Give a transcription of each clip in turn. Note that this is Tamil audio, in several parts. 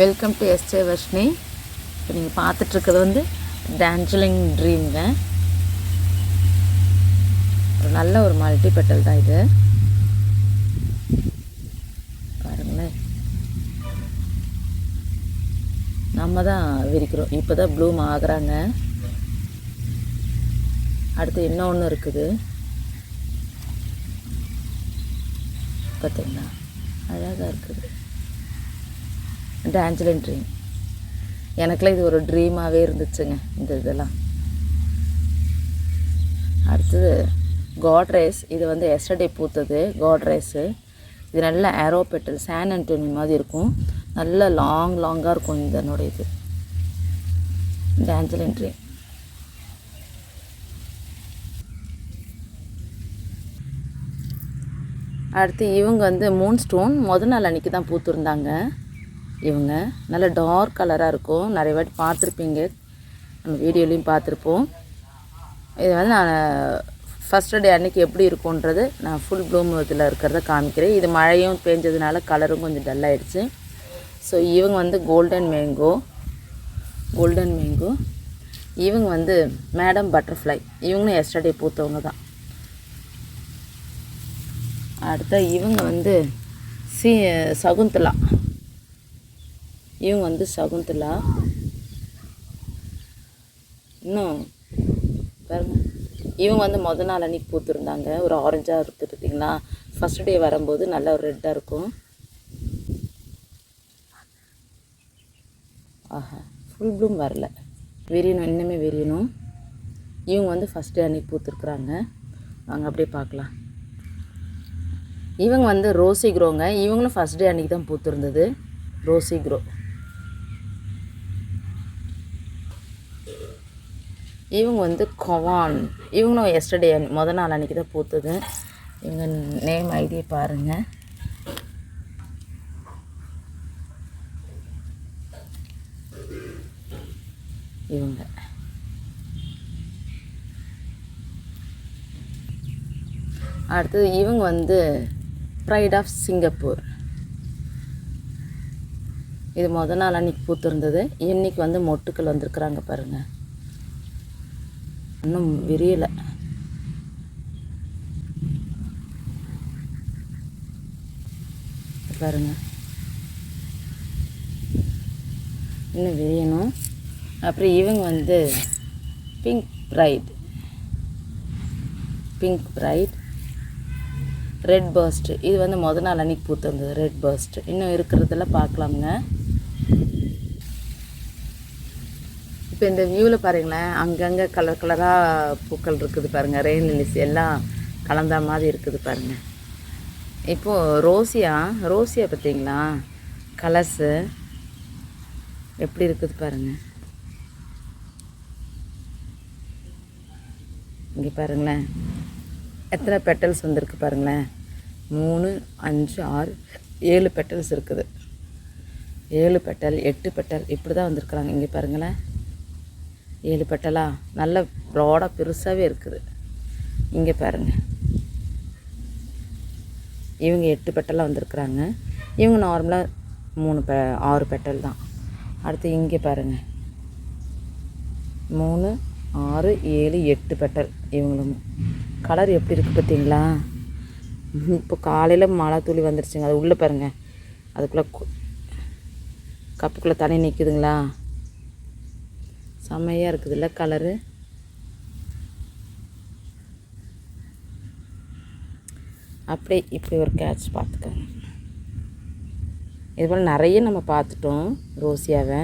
வெல்கம் டு எஸ்டே வர்ஷினி இப்போ நீங்கள் பார்த்துட்ருக்கிறது வந்து டான்ஜலிங் ட்ரீம்ங்க ஒரு நல்ல ஒரு மல்டி பெட்டல் தான் இது. பாருங்களேன். நம்ம தான் விரிக்கிறோம். இப்போ தான் ப்ளூம் ஆகுறாங்க. அடுத்து இன்னொன்று இருக்குது. பார்த்தீங்களா அழகாக இருக்குது. டான்ஜலின் ட்ரீம் எனக்குலாம் இது ஒரு ட்ரீமாகவே இருந்துச்சுங்க இந்த இதெல்லாம். அடுத்தது காட்ரேஸ் இது வந்து எஸ்டர்டே பூத்தது காட்ரேஸு இது நல்ல ஏரோ பெட்டல் சான் அண்டோனி மாதிரி இருக்கும். நல்ல லாங் லாங்காக இருக்கும் இதனுடைய இது. டான்ஜலின் ட்ரீம் அடுத்து இவங்க வந்து மூன் ஸ்டோன் முத நாள் அன்றைக்கி தான் பூத்துருந்தாங்க. இவங்க. நல்ல டார்க் கலராக இருக்கும். நிறைய வாட்டி பார்த்துருப்பீங்க. நம்ம வீடியோலையும் பார்த்துருப்போம். இது வந்து நான் ஃபஸ்ட் டே அன்றைக்கி எப்படி இருக்கும்ன்றது நான் ஃபுல் ப்ளூம் இதில் இருக்கிறத காமிக்கிறேன். இது மழையும் பேஞ்சதுனால கலரும் கொஞ்சம் டல் ஸோ இவங்க வந்து கோல்டன் மேங்கோ கோல்டன் மேங்கோ இவங்க வந்து மேடம் பட்டர்ஃப்ளை இவங்களும் எஸ்டர்டே பூத்தவங்க தான். அடுத்த இவங்க வந்து சி சகுந்தலா. இவங்க வந்து சகுந்தலா? இன்னும் பாருங்க. இவங்க வந்து மொதல் நாள் அன்றைக்கி பூத்துருந்தாங்க. ஒரு ஆரஞ்சாக இருக்குதுங்களா ஃபஸ்ட் டே வரும்போது நல்லா ஒரு ரெட்டாக இருக்கும். ஆஹா ஃபுல் ப்ளூம் வரல. விரியணும் இன்னுமே விரியணும் இவங்க வந்து ஃபஸ்ட் டே அன்றைக்கி பூத்துருக்குறாங்க. வாங்க அப்படியே பார்க்கலாம். இவங்க வந்து ரோசி க்ரோங்க இவங்களும் ஃபஸ்ட் டே அன்றைக்கி தான் பூத்துருந்தது. ரோசி க்ரோ இவங்க வந்து கவான். இவங்களும் எஸ்டர்டே முதல் நாள் அன்றைக்கி தான் பூத்தது. இவங்க நேம் ஐடி பாருங்கள் இவங்க. அடுத்தது இவங்க வந்து ப்ரைட் ஆஃப் சிங்கப்பூர் இது முத நாள் அன்றைக்கி பூத்திருந்தது. இன்னைக்கு வந்து மொட்டுக்கள் வந்திருக்குறாங்க பாருங்கள் இன்னும் விரியலை. பாருங்க. இன்னும் விரியணும். அப்புறம் இவங்க வந்து pink bright pink bright red first இது வந்து மொதல் நாள் அன்றைக்கி வந்தது ரெட் பர்ஸ்ட் இன்னும் இருக்கிறதெல்லாம் பார்க்கலாமுங்க. இப்போ இந்த வியூவில் பாருங்களேன் அங்கங்கே கலர் கலராக பூக்கள் இருக்குது பாருங்கள் ரெயின் லிலிஸ் எல்லாம் கலந்த மாதிரி இருக்குது பாருங்கள் இப்போது ரோசியா ரோசியா பார்த்தீங்களா? கலர்ஸு எப்படி இருக்குது பாருங்கள் இங்கே பாருங்களேன். எத்தனை பெட்டல்ஸ் வந்திருக்கு பாருங்களேன். மூணு அஞ்சு ஆறு ஏழு பெட்டல்ஸ் இருக்குது. ஏழு பெட்டல் எட்டு பெட்டல் இப்படி தான் வந்திருக்குறாங்க. இங்கே பாருங்களேன். ஏழு பெட்டலாக நல்ல ப்ராடாக பெருசாகவே இருக்குது. இங்கே பாருங்கள் இவங்க எட்டு பெட்டலாக வந்திருக்குறாங்க. இவங்க நார்மலாக மூணு பெ ஆறு பெட்டல் தான். அடுத்து இங்கே பாருங்கள் மூணு ஆறு ஏழு எட்டு பெட்டல் இவங்களும். கலர் எப்படி இருக்குது பார்த்தீங்களா? இப்போ காலையில் மழை துளி வந்துருச்சுங்க. அது உள்ளே பாருங்கள் அதுக்குள்ளே கப்புக்குள்ளே தண்ணி நிற்குதுங்களா செம்மையாக இருக்குதுல்ல கலரு அப்படியே இப்படி ஒரு கேட்ச் பார்த்துக்கோங்க. இது போல் நிறைய நம்ம பார்த்துட்டோம் ரோசியாவை.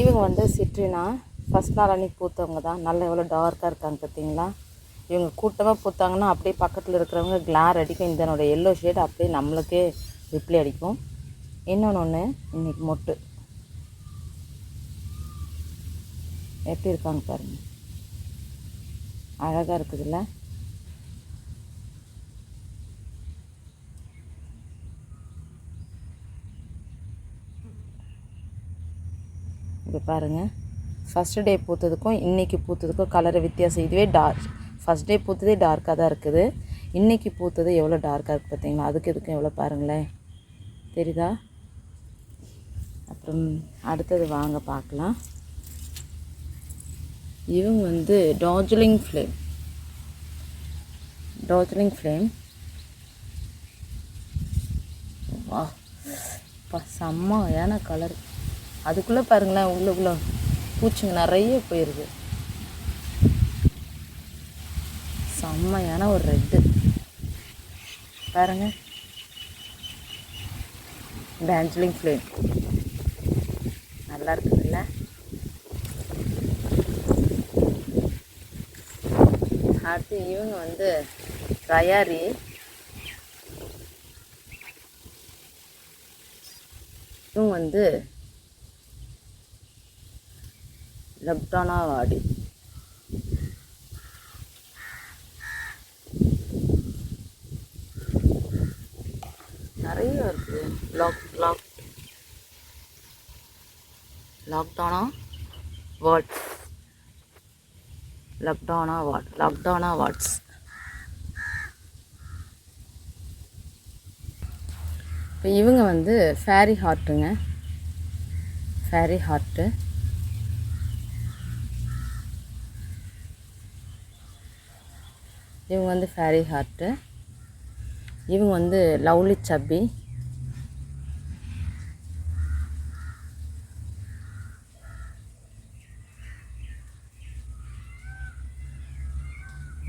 இவங்க வந்து சிட்ரினா ஃபஸ்ட் நாள் அன்றைக்கி பூத்தவங்க தான். நல்லா எவ்வளோ டார்க்காக இருக்காங்க பார்த்தீங்களா? இவங்க கூட்டமாக பூத்தாங்கன்னா அப்படியே பக்கத்தில் இருக்கிறவங்க கிளார் அடிக்கும். இதனோட எல்லோ ஷேட் அப்படியே நம்மளுக்கே ரிப்ளை அடிக்கும். இன்னொன்று ஒன்று இன்றைக்கி மொட்டு. எப்படி இருக்காங்க பாருங்கள் அழகாக இருக்குதுல்ல? இப்போ பாருங்கள் ஃபஸ்ட்டு டே பூத்ததுக்கும் இன்றைக்கி பூத்ததுக்கும் கலரை வித்தியாசம். இதுவே டார்க் ஃபஸ்ட் டே பூத்ததே டார்க்காக தான் இருக்குது. இன்றைக்கி பூத்தது எவ்வளோ டார்க்காக இருக்குது பார்த்தீங்களா? அதுக்கு இதுக்கும் எவ்வளோ பாருங்களேன். தெரியுதா? அப்புறம் அடுத்தது வாங்க பார்க்கலாம். இவங்க வந்து டார்ஜிலிங் ஃப்ளேம் டார்ஜிலிங் ஃப்ளேம் வா. பா செம்மையான கலர் அதுக்குள்ளே பாருங்களேன் உள்ளுக்குள்ளே பூச்சிங்க நிறைய போயிருக்கு. செம்மையான ஒரு ரெட்டு பாருங்க. டார்ஜிலிங் ஃப்ளேம் நல்லா இருக்குதுல்ல? அடுத்து இவங்க வந்து தயாரி. இவங்க வந்து லப்டானா வாடி நிறைய இருக்குது லாக் லாக். லாக்டவுனா வாட்ஸ் லாக்டவுனா வாட் லாக்டவுனா வாட்ஸ் இப்போ இவங்க வந்து ஃபேரி ஹார்ட்டுங்க ஃபேரி ஹார்ட்டு இவங்க வந்து ஃபேரி ஹார்ட்டு இவங்க வந்து லவ்லி சப்பி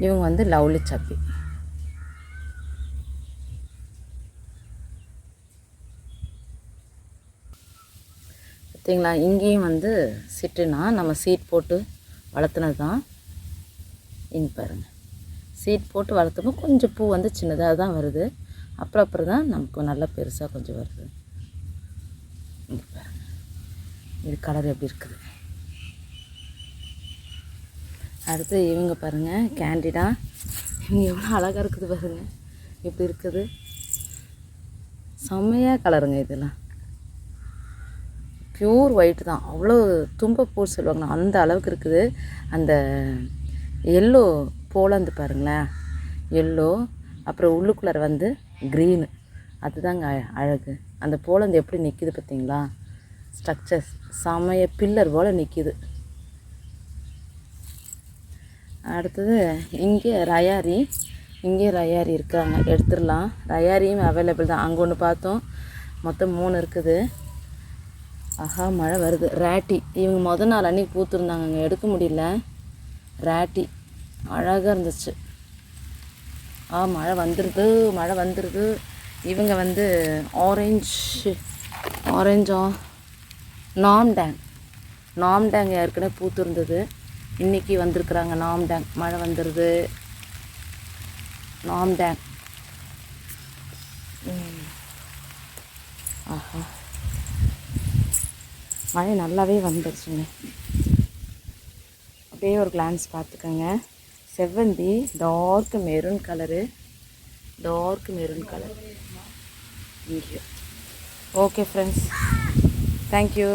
இவங்க வந்து லவ்லி சப்பி பார்த்தீங்களா இங்கேயும் வந்து சிட்டுனா நம்ம சீட் போட்டு வளர்த்துனது தான் இங்கே பாருங்கள் சீட் போட்டு வளர்த்தப்போ கொஞ்சம் பூ வந்து சின்னதாக தான் வருது. அப்புறம் அப்புறம் தான் நமக்கு நல்லா பெருசாக கொஞ்சம் வருது. இங்கே பாருங்கள் இது கலர் எப்படி இருக்குது? அடுத்து இவங்க பாருங்கள் கேண்டிடா இவங்க எவ்வளோ அழகாக இருக்குது பாருங்கள் எப்படி இருக்குது? செம்மையாக கலருங்க இதெல்லாம். பியூர் ஒயிட் தான். அவ்வளோ தும்பப்பூ சொல்லுவாங்கண்ணா அந்த அளவுக்கு இருக்குது. அந்த எல்லோ போலந்து பாருங்களேன். எல்லோ அப்புறம் உள்ளுக்குள்ளார வந்து க்ரீனு அதுதாங்க அழ- அழகு. அந்த போலந்து எப்படி நிற்கிது பார்த்தீங்களா ஸ்ட்ரக்சர்ஸ் செமைய பில்லர் போல் நிற்கிது அடுத்தது இங்கே ரயாரி இங்கே ரயாரி இருக்காங்க. எடுத்துடலாம். ரயாரியும் அவைலபிள் தான். அங்கே ஒன்று பார்த்தோம். மொத்தம் மூணு இருக்குது. ஆஹா மழை வருது. ரேட்டி. இவங்க முத நாள் அன்னைக்கு பூத்துருந்தாங்க. அங்கே எடுக்க முடியல. ரேட்டி. அழகாக இருந்துச்சு. ஆ மழை வந்துடுது மழை வந்துடுது இவங்க வந்து ஆரஞ்சு ஆரஞ்சா நாம் டேங் நாம் டேங் ஏற்கனவே பூத்துருந்தது. இன்றைக்கி வந்திருக்குறாங்க நாம் டேங் மழை வந்துடுது நாம் டேங் ஆஹா. மழை நல்லாவே வந்துடுச்சுங்க அப்படியே ஒரு கிளான்ஸ் பார்த்துக்கோங்க. செவ்வந்தி dark maroon colour dark maroon colour இங்கே ஓகே ஃப்ரெண்ட்ஸ் தேங்க்யூ